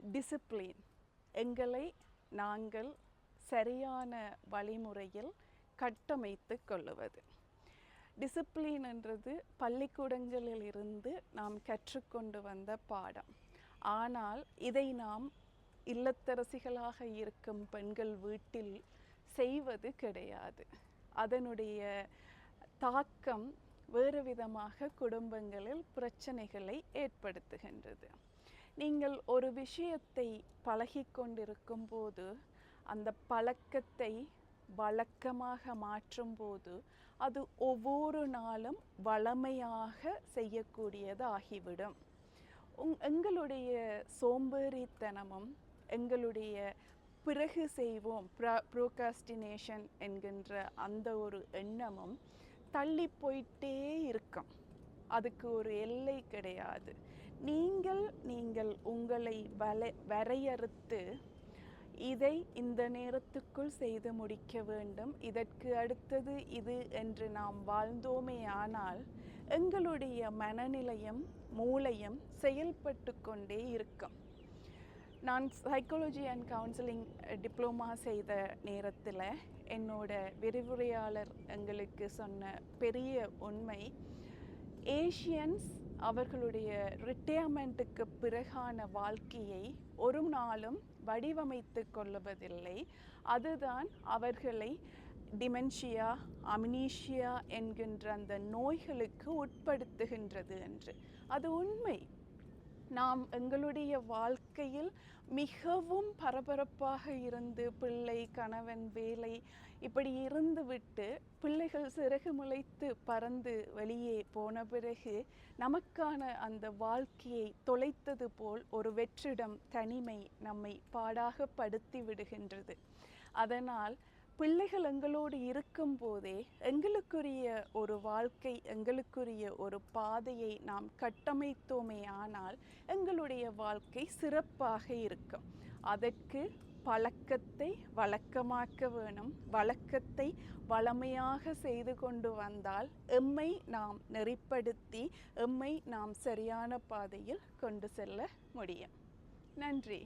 Discipline எங்களை நாங்கள் சரியான வழிமுறையில் கட்டமைத்து கொள்ளுவது. டிசிப்ளின் என்றது பள்ளிக்கூடங்களில் இருந்து நாம் கற்றுக்கொண்டு வந்த பாடம். ஆனால் இதை நாம் இல்லத்தரசிகளாக இருக்கும் பெண்கள் வீட்டில் செய்வது கிடையாது. அதனுடைய தாக்கம் வேறு விதமாக குடும்பங்களில் பிரச்சனைகளை ஏற்படுத்துகின்றது. நீங்கள் ஒரு விஷயத்தை பழகி கொண்டிருக்கும் போது அந்த பழக்கத்தை வழக்கமாக மாற்றும்போது அது ஒவ்வொரு நாளும் வளமையாக செய்யக்கூடியது ஆகிவிடும். உங் எங்களுடைய சோம்பேறித்தனமும் எங்களுடைய பிறகு செய்வோம் ப்ரோகாஸ்டினேஷன் என்கின்ற அந்த ஒரு எண்ணமும் தள்ளி போயிட்டே இருக்கும். அதுக்கு ஒரு எல்லை கிடையாது. நீங்கள் நீங்கள் உங்களை வலை வரையறுத்து இதை இந்த நேரத்துக்குள் செய்து முடிக்க வேண்டும். இதற்கு அடுத்தது இது என்று நாம் வாழ்ந்தோமே ஆனால் எங்களுடைய மனநிலையும் மூளையும் செயல்பட்டு கொண்டே இருக்கும். நான் சைக்காலஜி அண்ட் கவுன்சிலிங் டிப்ளமா செய்த நேரத்தில் என்னோட விரிவுரையாளர் எங்களுக்கு சொன்ன பெரிய உண்மை ஏஷியன்ஸ் அவர்களுடைய ரிட்டையர்மெண்ட்டுக்கு பிறகான வாழ்க்கையை ஒரு நாளும் வடிவமைத்து கொள்வதில்லை. அதுதான் அவர்களை டிமென்ஷியா அமினீஷியா என்கின்ற அந்த நோய்களுக்கு உட்படுத்துகின்றது என்று. அது உண்மை. நாம் எங்களுடைய வாழ்க்கையில் மிகவும் பரபரப்பாக இருந்து பிள்ளை கணவன் வேலை இப்படி இருந்துவிட்டு பிள்ளைகள் சிறகு முளைத்து பறந்து வெளியே போன பிறகு நமக்கான அந்த வாழ்க்கையை தொலைத்தது போல் ஒரு வெற்றிடம் தனிமை நம்மை பாடாக படுத்தி விடுகின்றது. அதனால் பிள்ளைகள் எங்களோடு இருக்கும் போதே எங்களுக்குரிய ஒரு வாழ்க்கை எங்களுக்குரிய ஒரு பாதையை நாம் கட்டமைத்தோமே ஆனால் எங்களுடைய வாழ்க்கை சிறப்பாக இருக்கும். அதற்கு பழக்கத்தை வழக்கமாக்க வேணும். வழக்கத்தை வளமையாக செய்து கொண்டு வந்தால் எம்மை நாம் நெறிப்படுத்தி எம்மை நாம் சரியான பாதையில் கொண்டு செல்ல முடியும். நன்றி.